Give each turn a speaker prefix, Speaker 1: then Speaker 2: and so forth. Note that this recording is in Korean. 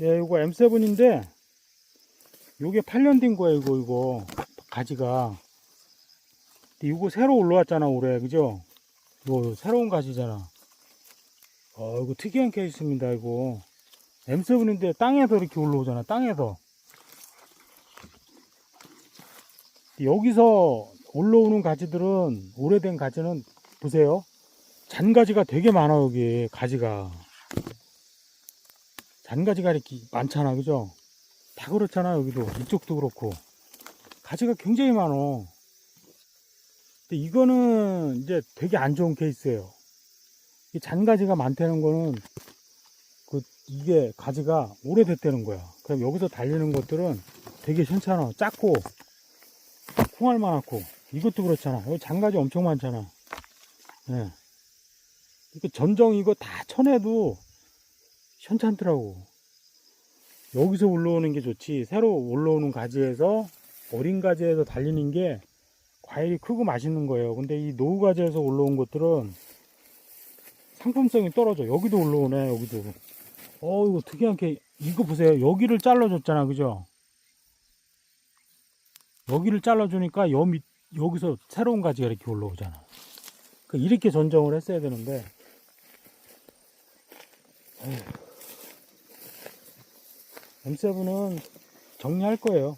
Speaker 1: 예, 이거 M7인데, 요게 8년 된 거예요, 이거, 이거. 가지가. 근데 이거 새로 올라왔잖아, 올해. 그죠? 이거 새로운 가지잖아. 어, 이거 특이한 케이스입니다, 이거. M7인데 땅에서 이렇게 올라오잖아, 땅에서. 여기서 올라오는 가지들은, 오래된 가지는, 보세요. 잔가지가 되게 많아, 여기, 가지가. 잔가지가 이렇게 많잖아, 그죠? 다 그렇잖아, 여기도. 이쪽도 그렇고. 가지가 굉장히 많어. 근데 이거는 이제 되게 안 좋은 케이스예요. 이 잔가지가 많다는 거는 그 이게 가지가 오래됐다는 거야. 그럼 여기서 달리는 것들은 되게 괜찮아. 작고 콩알 많았고 이것도 그렇잖아. 여기 잔가지 엄청 많잖아. 예. 이거 전정 이거 다 쳐내도 현찮더라고. 여기서 올라오는 게 좋지. 새로 올라오는 가지에서 어린 가지에서 달리는 게 과일이 크고 맛있는 거예요. 근데 이 노후 가지에서 올라온 것들은 상품성이 떨어져. 여기도 올라오네, 여기도. 어, 이거 특이한 게, 이거 보세요. 여기를 잘라줬잖아, 그죠? 여기를 잘라주니까 여 밑, 여기서 새로운 가지가 이렇게 올라오잖아. 그 이렇게 전정을 했어야 되는데, M7은 정리할 거예요.